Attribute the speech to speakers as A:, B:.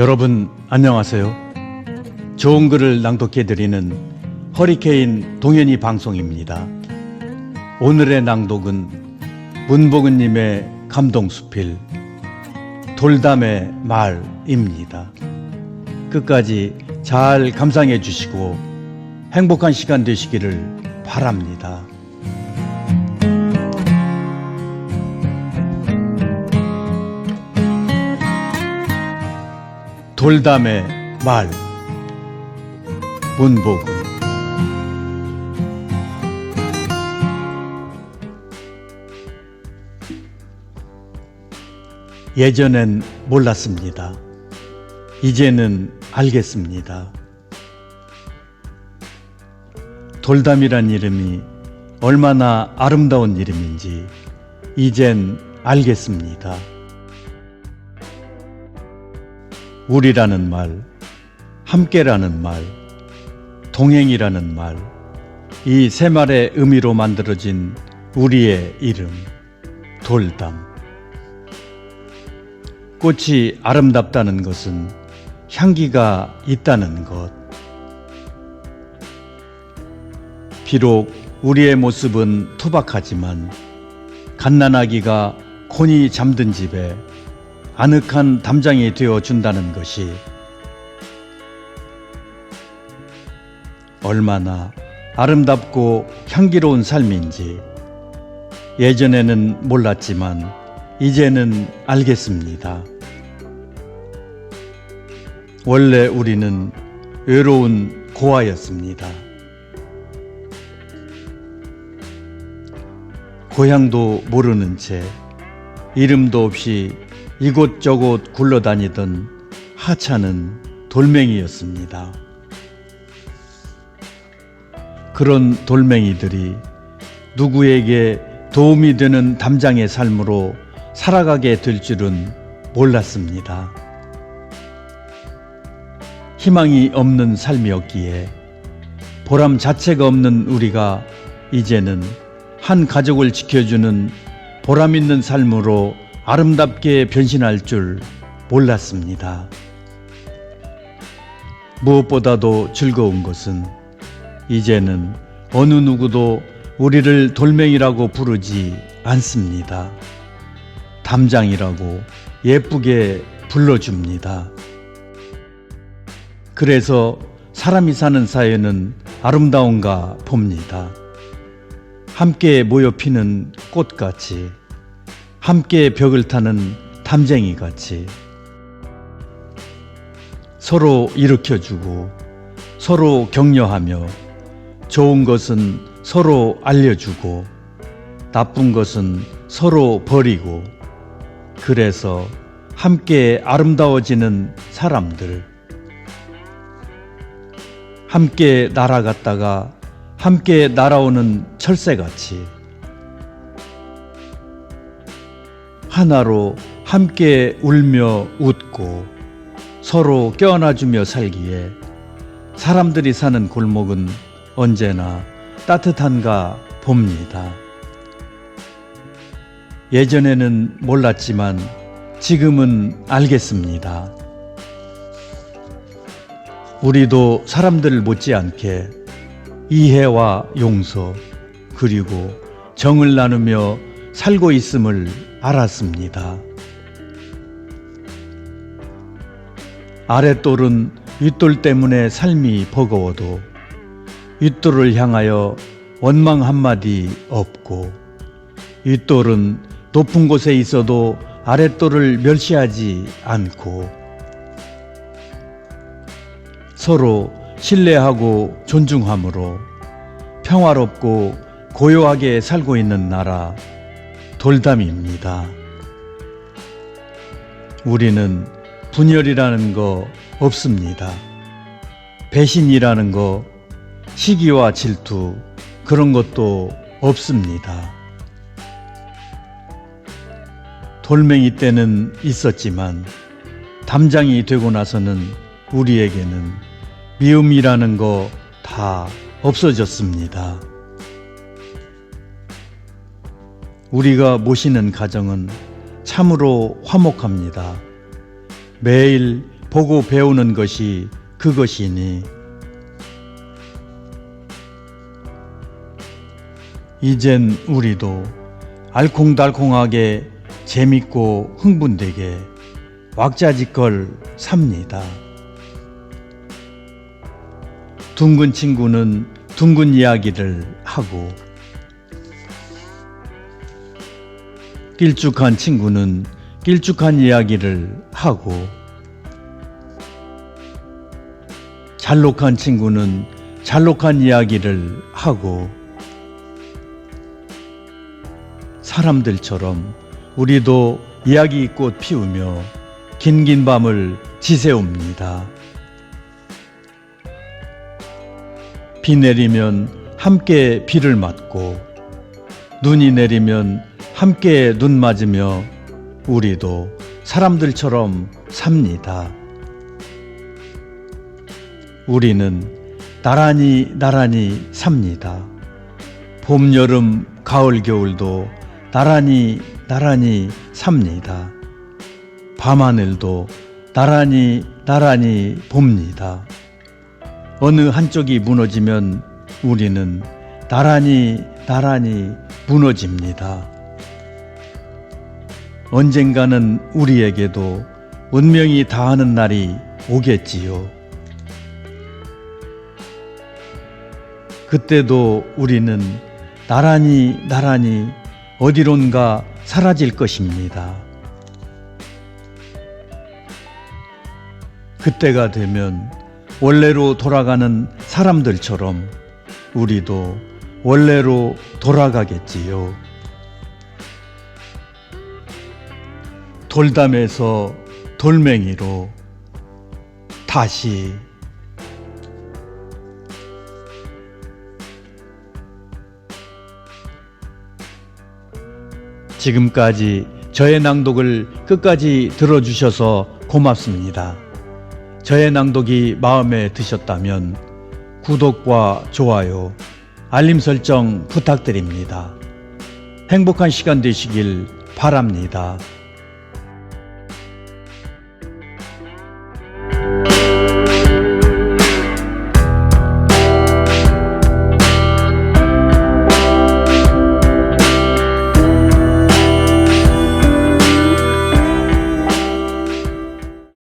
A: 여러분 안녕하세요. 좋은 글을 낭독해 드리는 허리케인 동현이 방송입니다. 오늘의 낭독은 문복은 님의 감동수필 돌담의 말입니다. 끝까지 잘 감상해 주시고 행복한 시간 되시기를 바랍니다. 돌담의 말 문복은 예전엔 몰랐습니다. 이제는 알겠습니다. 돌담이란 이름이 얼마나 아름다운 이름인지 이젠 알겠습니다. 우리라는 말, 함께라는 말, 동행이라는 말, 이 세 말의 의미로 만들어진 우리의 이름, 돌담. 꽃이 아름답다는 것은 향기가 있다는 것. 비록 우리의 모습은 투박하지만 갓난아기가 곤히 잠든 집에 아늑한 담장이 되어 준다는 것이 얼마나 아름답고 향기로운 삶인지 예전에는 몰랐지만 이제는 알겠습니다. 원래 우리는 외로운 고아였습니다. 고향도 모르는 채 이름도 없이 이곳저곳 굴러다니던 하찮은 돌멩이였습니다. 그런 돌멩이들이 누구에게 도움이 되는 담장의 삶으로 살아가게 될 줄은 몰랐습니다. 희망이 없는 삶이었기에 보람 자체가 없는 우리가 이제는 한 가족을 지켜주는 보람 있는 삶으로 아름답게 변신할 줄 몰랐습니다. 무엇보다도 즐거운 것은 이제는 어느 누구도 우리를 돌멩이라고 부르지 않습니다. 담장이라고 예쁘게 불러줍니다. 그래서 사람이 사는 사회는 아름다운가 봅니다. 함께 모여 피는 꽃같이 함께 벽을 타는 담쟁이 같이 서로 일으켜주고 서로 격려하며 좋은 것은 서로 알려주고 나쁜 것은 서로 버리고 그래서 함께 아름다워지는 사람들. 함께 날아갔다가 함께 날아오는 철새같이 하나로 함께 울며 웃고 서로 껴안아주며 살기에 사람들이 사는 골목은 언제나 따뜻한가 봅니다. 예전에는 몰랐지만 지금은 알겠습니다. 우리도 사람들 못지않게 이해와 용서 그리고 정을 나누며 살고 있음을 알았습니다. 아랫돌은 윗돌 때문에 삶이 버거워도 윗돌을 향하여 원망 한마디 없고 윗돌은 높은 곳에 있어도 아랫돌을 멸시하지 않고 서로 신뢰하고 존중함으로 평화롭고 고요하게 살고 있는 나라 돌담입니다. 우리는 분열이라는 거 없습니다. 배신이라는 거, 시기와 질투, 그런 것도 없습니다. 돌멩이 때는 있었지만 담장이 되고 나서는 우리에게는 미움이라는 거 다 없어졌습니다. 우리가 모시는 가정은 참으로 화목합니다. 매일 보고 배우는 것이 그것이니 이젠 우리도 알콩달콩하게 재밌고 흥분되게 왁자지껄 삽니다. 둥근 친구는 둥근 이야기를 하고 길쭉한 친구는 길쭉한 이야기를 하고 잘록한 친구는 잘록한 이야기를 하고 사람들처럼 우리도 이야기꽃 피우며 긴긴 밤을 지새웁니다. 비 내리면 함께 비를 맞고 눈이 내리면 함께 눈 맞으며 우리도 사람들처럼 삽니다. 우리는 나란히 나란히 삽니다. 봄, 여름, 가을, 겨울도 나란히 나란히 삽니다. 밤하늘도 나란히 나란히 봅니다. 어느 한쪽이 무너지면 우리는 나란히 나란히 무너집니다. 언젠가는 우리에게도 운명이 다하는 날이 오겠지요. 그때도 우리는 나란히 나란히 어디론가 사라질 것입니다. 그때가 되면 원래로 돌아가는 사람들처럼 우리도 원래로 돌아가겠지요. 돌담에서 돌멩이로 다시 지금까지 저의 낭독을 끝까지 들어주셔서 고맙습니다. 저의 낭독이 마음에 드셨다면 구독과 좋아요, 알림 설정 부탁드립니다. 행복한 시간 되시길 바랍니다.